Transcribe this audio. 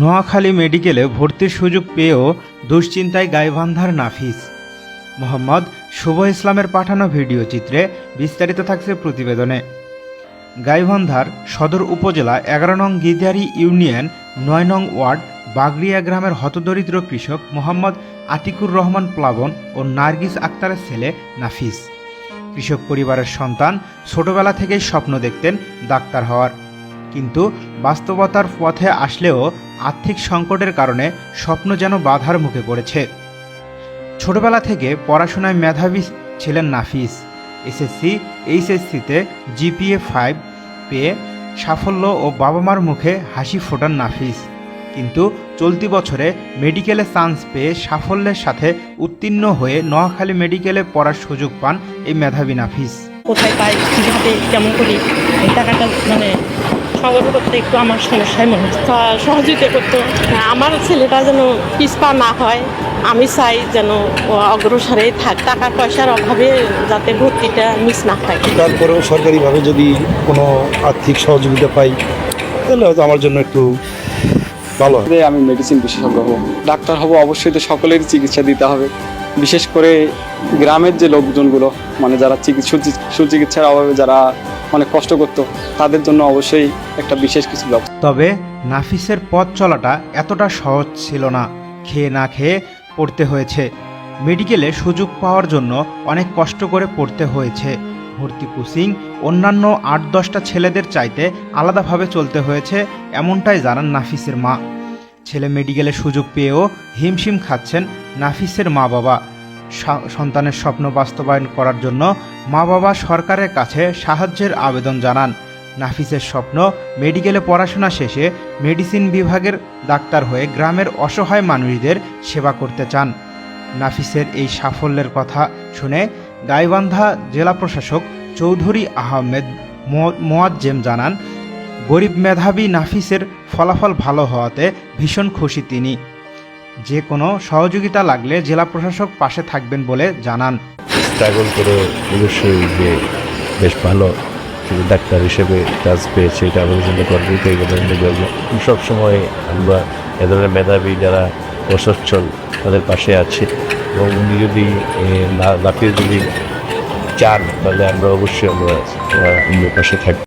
নোয়াখালী মেডিকেলে ভর্তির সুযোগ পেয়েও দুশ্চিন্তায় গাইবান্ধার নাফিস। মোহাম্মদ শুভ ইসলামের পাঠানো ভিডিও চিত্রে বিস্তারিত থাকছে প্রতিবেদনে। গাইবান্ধার সদর উপজেলা এগারো নং গিদিয়ারি ইউনিয়ন নয় নং ওয়ার্ড বাগরিয়া গ্রামের হতদরিদ্র কৃষক মোহাম্মদ আতিকুর রহমান প্লাবন ও নার্গিস আক্তারের ছেলে নাফিস। কৃষক পরিবারের সন্তান ছোটবেলা থেকেই স্বপ্ন দেখতেন ডাক্তার হওয়ার। কিন্তু বাস্তবতার পথে আসলেও আর্থিক সংকটের কারণে স্বপ্ন যেন বাধার মুখে পড়েছে। ছোটবেলা থেকে পড়াশোনায় মেধাবী ছিলেন নাফিস। এসএসসি, এইচএসসিতে জিপিএ ফাইভ পেয়ে সাফল্য ও বাবা মার মুখে হাসি ফোটান নাফিস। কিন্তু চলতি বছরে মেডিকেলে চান্স পেয়ে সাফল্যের সাথে উত্তীর্ণ হয়ে নোয়াখালী মেডিকেলে পড়ার সুযোগ পান এই মেধাবী নাফিস। কোথায় পাই কীভাবে, কেমন করি টাকাটা মানে সংগ্রহ করতে একটু আমার সমস্যায় মনে হচ্ছে। সহযোগিতা করতো আমার ছেলেটা যেন পিসপা না হয় আমি চাই যেন অগ্রসরে থাক। টাকা পয়সার অভাবে যাতে ভর্তিটা মিস না হয়। তারপরেও সরকারিভাবে যদি কোনো আর্থিক সহযোগিতা পাই তাহলে হয়তো আমার জন্য একটু ভালো আমি মেডিসিন বিশেষজ্ঞ হব। ডাক্তার হব অবশ্যই তো সকলেরই চিকিৎসা দিতে হবে। বিশেষ করে গ্রামের যে লোকজনগুলো মানে যারা চিকিৎসা সুচিকিৎসার অভাবে যারা অনেক কষ্ট করতো, তাদের জন্য অবশ্যই একটা বিশেষ কিছু ব্যবস্থা। তবে নাফিসের পথ চলাটা এতটা সহজ ছিল না, খেয়ে না খেয়ে পড়তে হয়েছে। মেডিকেলে সুযোগ পাওয়ার জন্য অনেক কষ্ট করে পড়তে হয়েছে। ভর্তি কোচিং অন্যান্য আট দশটা ছেলেদের চাইতে আলাদাভাবে চলতে হয়েছে, এমনটাই জানান নাফিসের মা। ছেলে মেডিকেলে সুযোগ পেয়েও হিমশিম খাচ্ছেন নাফিসের মা বাবা সন্তানের স্বপ্ন বাস্তবায়ন করার জন্য মা বাবা সরকারের কাছে সাহায্যের আবেদন জানান। নাফিসের স্বপ্ন, মেডিকেলে পড়াশোনা শেষে মেডিসিন বিভাগের ডাক্তার হয়ে গ্রামের অসহায় মানুষদের সেবা করতে চান। নাফিসের এই সাফল্যের কথা শুনে গাইবান্ধা জেলা প্রশাসক চৌধুরী আহমেদ মোয়াজ্জেম জানান, গরিব মেধাবী নাফিসের ফলাফল ভালো হওয়াতে ভীষণ খুশি তিনি। যে কোনো সহযোগিতা লাগলে জেলা প্রশাসক পাশে থাকবেন বলে জানান। স্ট্রাগল করে অবশ্যই যে বেশ ভালো ডাক্তার হিসেবে কাজ পেয়েছে, এটা আমাদের জন্য গর্বিত এই গর্ব সবসময় আমরা এ ধরনের মেধাবী যারা অসচ্ছল তাদের পাশে আছি এবং উনি যদি লাফিয়ে যদি চান, তাহলে আমরা অবশ্যই আমরা পাশে থাকব।